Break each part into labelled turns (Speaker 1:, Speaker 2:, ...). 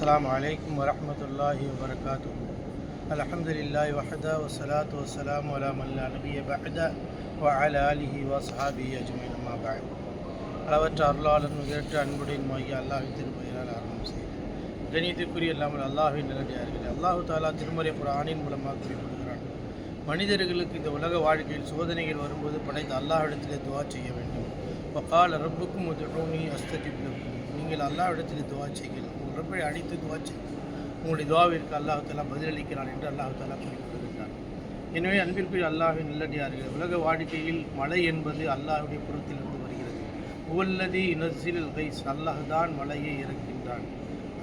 Speaker 1: السلام عليكم ورحمة الله وبركاته الحمد لله وحده والصلاة والسلام على من لا نبي بعده وعلى آله وصحابه أجمعين ما بعد அளவற்ற அருளாளன் உயர்ற்ற அன்புடன் மைய அல்லாஹின் திருப்பெயரால் ஆரம்பம் செய்கிறேன் கணியத்திற்குரிய இல்லாமல் அல்லாஹின் நிலடியார்கள் அல்லாஹு தாலா திருமறை குரானின் மூலமாக குறிப்பிடுகிறான் மனிதர்களுக்கு இந்த உலக வாழ்க்கையில் சோதனைகள் வரும்போது படைத்த அல்லாஹ்விடத்திலே துவா செய்ய வேண்டும் வக்கால் ரப்புக்கும் உதவி அஸ்தஜிப் லக்கும் நீங்கள் அல்லாஹ்விடத்திலே துவா செய்யுங்கள் உடம்பை ரப்பை துவச்சு உங்களுடைய துவாவிற்கு அல்லாஹாலா பதிலளிக்கிறான் என்று அல்லாஹாலா தாலா எனவே அன்பிற்குரிய அல்லாஹின் நல்லடியார்கள் உலக வாடிக்கையில் மழை என்பது அல்லாஹுடைய புறத்திலிருந்து வருகிறது. உவல்லதி இனசில் கைஸ் அல்லாஹுதான் மழையை இறக்கின்றான்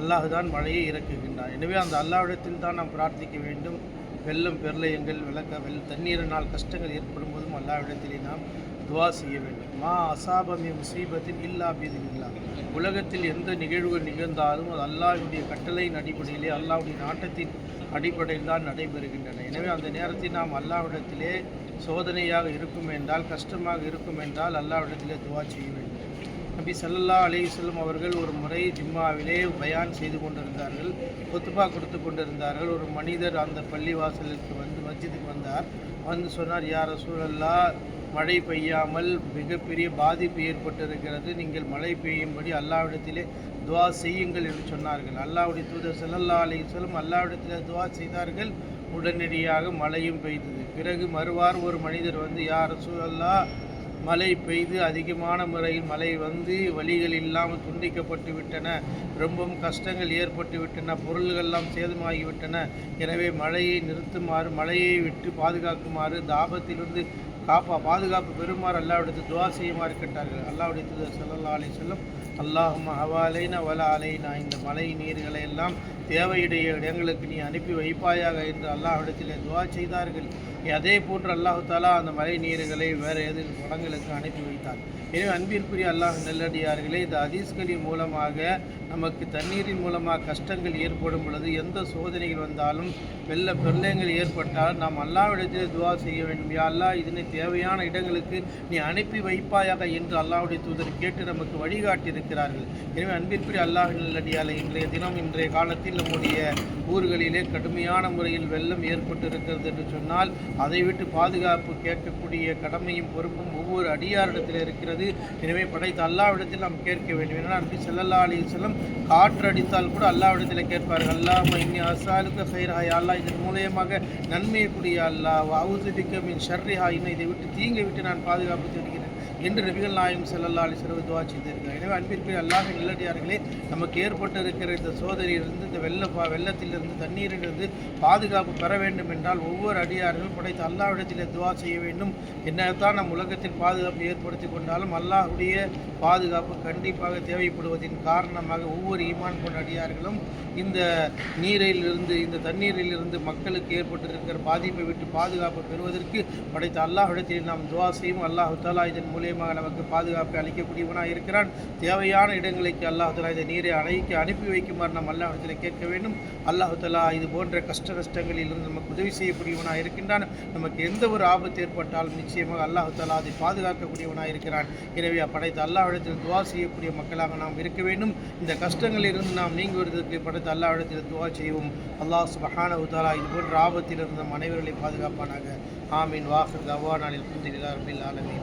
Speaker 1: அல்லாஹுதான் மழையை இறக்குகின்றான். எனவே அந்த அல்லாஹ்விடத்தில் தான் நாம் பிரார்த்திக்க வேண்டும். வெள்ளம் பெருளையங்கள் விளக்க வெள் தண்ணீரினால் கஷ்டங்கள் ஏற்படும் போதும் அல்லாவிடத்திலே நாம் துவா செய்ய வேண்டும். மா அசாபமி முசீபத்தில் இல்லா பீதில்லா உலகத்தில் எந்த நிகழ்வு நிகழ்ந்தாலும் அது அல்லாஹ்வுடைய கட்டளையின் அடிப்படையிலே அல்லாவுடைய நாட்டத்தின் அடிப்படையில் தான் நடைபெறுகின்றன. எனவே அந்த நேரத்தில் நாம் அல்லாவிடத்திலே சோதனையாக இருக்கும் என்றால் கஷ்டமாக இருக்கும் என்றால் அல்லாவிடத்திலே துவா செய்ய வேண்டும். நபி சல்லல்லா அலிசல்லம் அவர்கள் ஒரு முறை ஜிம்மாவிலே பயான் செய்து கொண்டிருந்தார்கள் கொத்துபா கொடுத்து கொண்டிருந்தார்கள். ஒரு மனிதர் அந்த பள்ளிவாசலுக்கு வந்து மஸ்ஜிதுக்கு வந்தார். வந்து சொன்னார் யார் சூழல்லா மழை பெய்யாமல் மிகப்பெரிய பாதிப்பு ஏற்பட்டிருக்கிறது. நீங்கள் மழை பெய்யும்படி அல்லாவிடத்திலே துவா செய்யுங்கள் என்று சொன்னார்கள். அல்லாவுடைய தூதர் சல்லல்லா அலிஸ்லம் அல்லாவிடத்திலே துவா செய்தார்கள். உடனடியாக மழையும் பெய்தது. பிறகு மறுவார் ஒரு மனிதர் வந்து யார் சூழல்லா மழை பெய்து அதிகமான முறையில் மழை வந்து வழிகள் இல்லாமல் துண்டிக்கப்பட்டு விட்டன. ரொம்பவும் கஷ்டங்கள் ஏற்பட்டு விட்டன. பொருள்கள்லாம் சேதமாகிவிட்டன எனவே மழையை நிறுத்துமாறு மழையை விட்டு பாதுகாக்குமாறு தாபத்திலிருந்து காப்பா பாதுகாப்பு பெறுமாறு அல்லாவிடத்து துவா செய்யுமாறு கேட்டார்கள். அல்லாவுடைய தூதர் சல்லா அலி சொல்லம் அல்லாஹும் அவாலைன வல அலைனா. இந்த மழை நீர்களை எல்லாம் தேவையுடைய இடங்களுக்கு நீ அனுப்பி வைப்பாயாக என்று அல்லாஹிடத்தில் துவா செய்தார்கள். அதே போன்று அல்லாஹு தாலா அந்த மழை நீர்களை வேறு எது வளங்களுக்கு அனுப்பி வைத்தார். எனவே அன்பிற்குரிய அல்லாஹ் நெல்லடியார்களே இந்த அதீஸ்களின் மூலமாக நமக்கு தண்ணீரின் மூலமாக கஷ்டங்கள் ஏற்படும் பொழுது எந்த சோதனைகள் வந்தாலும் வெள்ள பிரளயங்கள் ஏற்பட்டால் நாம் அல்லாவிடத்தில் துவா செய்ய வேண்டும். யா அல்லாஹ் இதனை தேவையான இடங்களுக்கு நீ அனுப்பி வைப்பாயாக என்று அல்லாவுடைய தூதர் கேட்டு நமக்கு இருக்கிறார்கள். எனவே அன்பிற்குரிய அல்லாஹ் நல்லடியாலை இன்றைய தினம் இன்றைய காலத்தில் நம்முடைய ஊர்களிலே கடுமையான முறையில் வெள்ளம் ஏற்பட்டு இருக்கிறது என்று சொன்னால் அதை விட்டு பாதுகாப்பு கேட்கக்கூடிய கடமையும் பொறுப்பும் ஒவ்வொரு அடியாரிடத்தில் இருக்கிறது. எனவே படைத்த அல்லாவிடத்தில் நாம் கேட்க வேண்டும். ஏன்னா அன்பி செல்லல்லா அலி செல்லம் காற்று அடித்தால் கூட அல்லாவிடத்தில் கேட்பார்கள் அல்லாஹ் இன்னி அசாலுக்கு சைராய் அல்லாஹ் இதன் மூலியமாக நன்மையை கூடிய அல்லாஹ் அவுதுபிக்க மின் ஷர்ரிஹா. இன்னும் இதை விட்டு தீங்கை விட்டு நான் பாதுகாப்பு தேடுகிறேன். என்று நபிகள் நாயம் செல்லல்லா அலி செலவு துவா செய்திருக்கிறார். எனவே அன்பிற்கு அல்லாஹ் நல்லடியார்களே நமக்கு ஏற்பட்டு இருக்கிற இந்த சோதனையிலிருந்து இந்த வெள்ள பா வெள்ளத்திலிருந்து தண்ணீரிலிருந்து பாதுகாப்பு பெற வேண்டும் என்றால் ஒவ்வொரு அடியார்களும் படைத்த அல்லாவிடத்தில் துவா செய்ய வேண்டும். என்னத்தான் நம் உலகத்தில் பாதுகாப்பு ஏற்படுத்தி கொண்டாலும் அல்லாஹுடைய பாதுகாப்பு கண்டிப்பாக தேவைப்படுவதின் காரணமாக ஒவ்வொரு ஈமான் கொண்ட அடியார்களும் இந்த நீரிலிருந்து இந்த தண்ணீரிலிருந்து மக்களுக்கு ஏற்பட்டிருக்கிற பாதிப்பை விட்டு பாதுகாப்பு பெறுவதற்கு படைத்த அல்லாஹ்விடத்தில் நாம் துவா செய்யும் அல்லாஹு தாலா இதன் மூலியமாக நமக்கு பாதுகாப்பை அளிக்கக்கூடியவனாக இருக்கிறான். தேவையான இடங்களுக்கு அல்லாஹு இந்த நீரை அணைக்கு அனுப்பி வைக்குமாறு நாம் அல்லாஹத்தில் கேட்க வேண்டும். அல்லாஹு இது போன்ற கஷ்ட நஷ்டங்களில் இருந்து நமக்கு உதவி செய்யக்கூடியவனாக இருக்கின்றான். நமக்கு எந்த ஒரு ஆபத்து ஏற்பட்டாலும் நிச்சயமாக அல்லாஹு அதை பாதுகாக்கக்கூடியவனாக இருக்கிறான். எனவே படைத்த அல்லாஹிடத்தில் துவா செய்யக்கூடிய மக்களாக நாம் இருக்க வேண்டும். இந்த கஷ்டங்களிலிருந்து நாம் நீங்குவதற்கு படைத்த அல்லாஹிடத்தில் துவா செய்வோம். அல்லாஹ் சுபஹான உதாலா இது போன்ற ஆபத்திலிருந்து நம் அனைவர்களை பாதுகாப்பானாக. ஆமீன். வாஹர் கவானாலில் குந்திலா ரபில் ஆலமீன்.